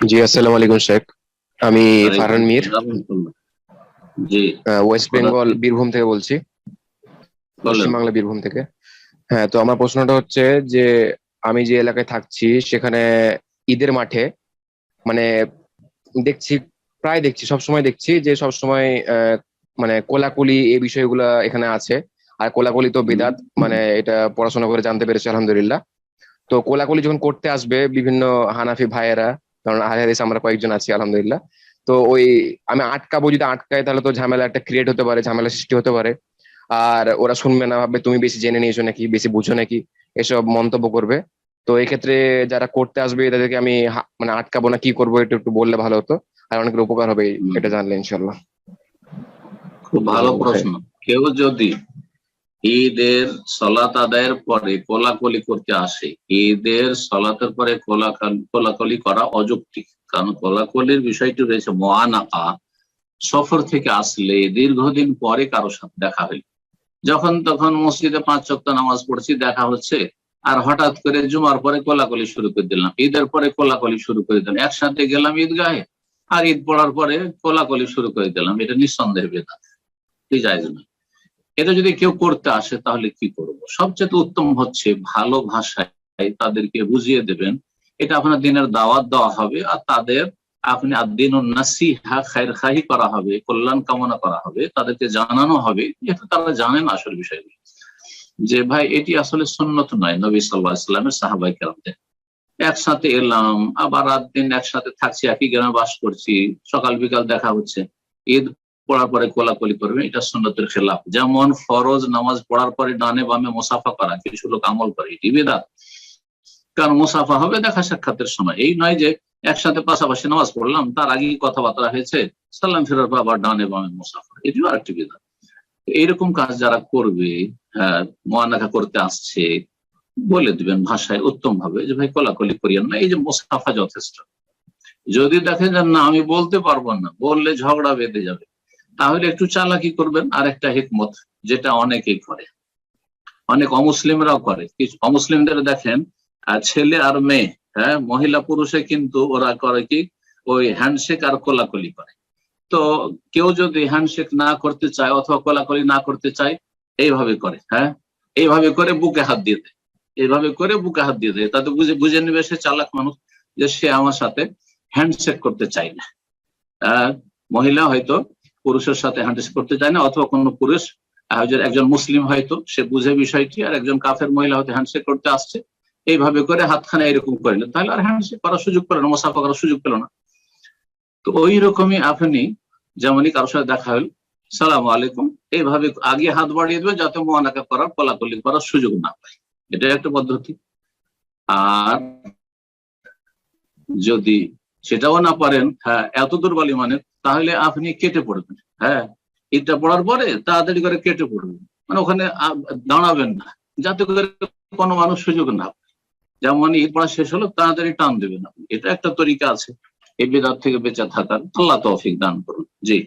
জি আসসালামু আলাইকুম শেখ। আমি ফারহান মির। জি। ওয়েস্ট বেঙ্গল বীরভূম থেকে বলছি। পশ্চিমবাংলা বীরভূম থেকে। হ্যাঁ তো আমার প্রশ্নটা হচ্ছে যে আমি যে এলাকায় থাকছি সেখানে ঈদের মাঠে মানে দেখছি প্রায় দেখছি সব সময় দেখছি যে সব সময় মানে কোলাকুলি এই বিষয়গুলা এখানে আছে। আর কোলাকুলি তো বিদাত মানে এটা পড়াশোনা করে জানতে পেরেছি আলহামদুলিল্লাহ। তো কোলাকুলি যখন করতে আসবে বিভিন্ন হানাফি ভাইয়েরা কারণ আহলে হাদিস আমরা কয়েকজন আছি আলহামদুলিল্লাহ। তো ওই আমি আটকাবো যদি আটকাই তাহলে তো ঝামেলা একটা ক্রিয়েট হতে পারে ঝামেলা সৃষ্টি হতে পারে। আর ওরা শুনবে না ভাববে তুমি বেশি জেনে নিয়েছো নাকি বেশি বুঝো নাকি এসব মন্তব্য করবে। তো এই ক্ষেত্রে যারা করতে আসবে তাদেরকে আমি মানে আটকাবো না কি করব এটা একটু বললে ভালো হতো। আর অনেকের উপকার হবে এটা জানলে ইনশাল্লাহ খুব ভালো প্রশ্ন। কেউ যদি ঈদের সলাত আদায়ের পরে কোলাকলি করতে আসে। ঈদের সলাতের পরে কোলাকাল- কোলাকুলি করা অযৌক্তিক। কারণ কোলাকুলির বিষয়টি রয়েছে মোয়ানাকা। সফর থেকে আসলে দীর্ঘদিন পরে কারও সাথে দেখা হইল। যখন তখন মসজিদে পাঁচ চক্ত নামাজ পড়ছি, দেখা হচ্ছে, আর হঠাৎ করে জুমার পরে কোলাকলি শুরু করে দিলাম। ঈদের পরে কোলাকলি শুরু করে দিলাম। একসাথে গেলাম ঈদগাহে। আর ঈদ পড়ার পরে কোলাকলি শুরু করে দিলাম। এটা নিঃসন্দেহে বেদাত। কি আছে না। এটা যদি কেউ করতে আসে, তাহলে কি করব? সবচেয়ে উত্তম হচ্ছে ভালো ভাষায় তাদেরকে বুঝিয়ে দেবেন। এটা আপনার দিনের দাওয়াত দেওয়া হবে আর তাদের আপনি আদিন খায়ের খাহি করা হবে, কল্যাণ কামনা করা হবে, তাদেরকে জানানো হবে। যেটা তারা জানেন আসল বিষয়গুলো। যে ভাই, এটি আসলে সুন্নত নয়, নবী সাল্লাহ ইসলামের সাহাবাই কেরামদের। একসাথে এলাম, আবার রাত দিন একসাথে থাকছি, একই গ্রামে বাস করছি, সকাল বিকাল দেখা হচ্ছে। ঈদ পড়ার পরে কোলাকুলি করবে, এটা সুন্নতের খেলাফ। যেমন ফরজ নামাজ পড়ার পরে ডানে বামে মোসাফা করা, কিছু লোক আমল করে, এটি বেদাত। কারণ মোসাফা হবে দেখা সাক্ষাতের সময়। এই নয় যে একসাথে পাশাপাশি নামাজ পড়লাম, তার আগে কথাবার্তা হয়েছে সাল্লাম ফেরার পর আবার ডানে বামে মোসাফা। এটিও আরেকটি বেদাত। এইরকম কাজ যারা করবে হ্যাঁ মহানাকা করতে আসছে, বলে দিবেন ভাষায় উত্তম ভাবে যে, ভাই, কোলাকুলি করিয়েন না, এই যে মোসাফা যথেষ্ট। যদি দেখেন যে, না, আমি বলতে পারব না, বললে ঝগড়া বেঁধে যাবে। তাহলে একটু চালাকি করবেন আর একটা হিকমত, যেটা অনেকেই করে। অনেক অমুসলিমরাও করে। কিছু অমুসলিমদের দেখেন ছেলে আর মেয়ে হ্যাঁ মহিলা পুরুষে কিন্তু ওরা করে কি, ওই হ্যান্ডশেক আর কোলাকলি করে। তো কেউ যদি হ্যান্ডশেক না করতে চায় অথবা কোলাকলি না করতে চায়, এইভাবে করে হ্যাঁ? এইভাবে করে বুকে হাত দিয়ে দেয়। এইভাবে করে বুকে হাত দিয়ে দেয়। তাতে বুঝে বুঝে নেবে সে চালাক মানুষ যে সে আমার সাথে হ্যান্ডশেক করতে চায় না। মহিলা হয়তো পুরুষের সাথে হ্যান্ডশেক করতে চায় না, অথবা কোনো পুরুষ একজন মুসলিম হয়তো, সে বুঝে বিষয়টি, আর একজন কাফের মহিলা হয়তো হ্যান্ডশেক করতে আসছে, এইভাবে করে হাতখানা এরকম করলে তাহলে আর হ্যান্ডশেক করার সুযোগ পেল না, মোসাফা করার সুযোগ পেল না। তো ওই রকমই আপনি যেমনই কারোর সাথে দেখা হল, সালাম আলাইকুম, এইভাবে আগে হাত বাড়িয়ে দেবে যাতে মোয়ানাকা করার, কলাকলি করার সুযোগ না পায়। এটা একটা পদ্ধতি। আর যদি সেটাও না পারেন হ্যাঁ এত দুর্বল মানে তাহলে আপনি কেটে পড়বেন হ্যাঁ। ঈদটা পড়ার পরে তাড়াতাড়ি করে কেটে পড়বেন। মানে ওখানে দাঁড়াবেন না, যাতে করে কোনো মানুষ সুযোগ না যেমন ঈদ পড়া শেষ হলো, তাড়াতাড়ি টান দেবেন আপনি। এটা একটা তরিকা আছে। এই বেদার থেকে বেঁচে থাকার। আল্লাহ তৌফিক দান করুন। জি।